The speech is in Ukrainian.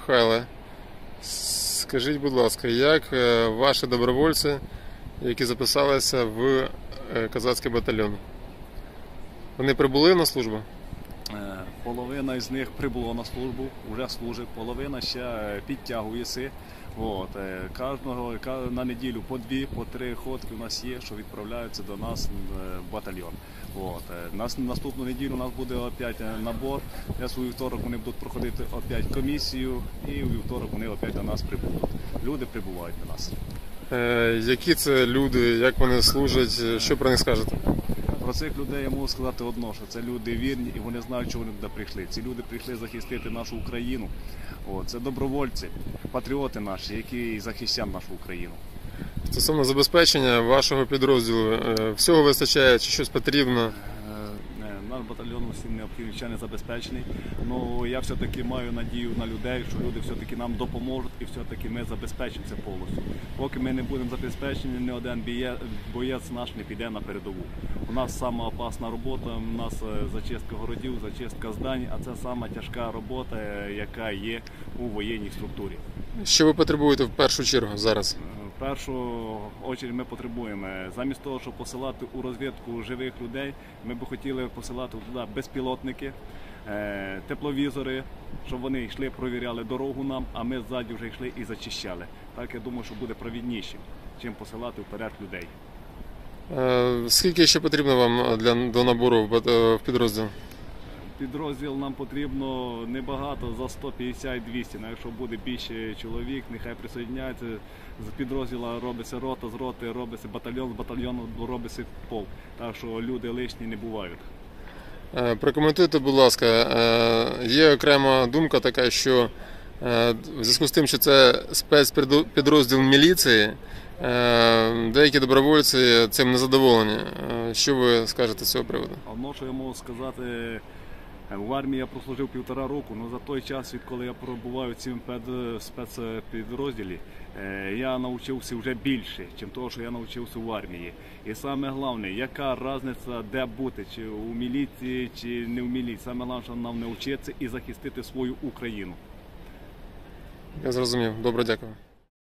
Михайле, скажіть, будь ласка, як е, ваші добровольці, які записалися в казацький батальйон? Вони прибули на службу? Е, Половина із них прибуло на службу, вже служить, половина ще е, підтягується. От, е, кожного на неділю по дві, по три ходки у нас є, що відправляються до нас е, в батальйон. От, е, нас наступну неділю у нас буде опять е, набор. Десь у вівторок вони будуть проходити опять комісію, і у вівторок вони опять до нас прибудуть. Люди прибувають до нас. Е, Які це люди, як вони служать, е, що про них скажете? Про цих людей я можу сказати одно, що це люди вірні і вони знають, чого вони туди прийшли. Ці люди прийшли захистити нашу Україну. О, це добровольці, патріоти наші, які захищають нашу Україну. Стосовно забезпечення вашого підрозділу, е, всього вистачає чи щось потрібно? Батальйон усім необхідний ще не забезпечений. Ну я все-таки маю надію на людей, що люди все-таки нам допоможуть і все-таки ми забезпечимо це повністю. Поки ми не будемо забезпечені, ні один боєць наш не піде на передову. У нас сама опасна робота, у нас е, зачистка городів, зачистка здань, а це сама тяжка робота, е, яка є у воєнній структурі. Що ви потребуєте в першу чергу зараз? Першу очередь ми потребуємо замість того, щоб посилати у розвідку живих людей, ми б хотіли посилати туди безпілотники, е, тепловізори, щоб вони йшли, провіряли дорогу нам, а ми ззаді вже йшли і зачищали. Так я думаю, що буде провідніше, чим посилати вперед людей. Е, Скільки ще потрібно вам для до набору в е, в підрозділ? Підрозділ нам потрібно небагато за 150-200. Ну, якщо буде більше чоловік, нехай присоединяється. З підрозділу робиться рота, з роти робиться батальйон, з батальйону робиться полк. Так що люди лишні не бувають. Е, Прокоментуйте, будь ласка, е, є окрема думка така, що е, в зв'язку з тим, що це спецпідрозділ міліції, деякі добровольці цим не задоволені. Е, Що ви скажете з цього приводу? Одно, що я можу сказати, в армії я прослужив півтора року, але за той час, відколи я пробуваю в цьому спецпідрозділі, е, я навчився вже більше, ніж того, що я навчився в армії. І саме головне, яка різниця, де бути, чи у міліції, чи не в міліції. Саме головне, що нам навчитися і захистити свою Україну. Я зрозумів. Добре, дякую.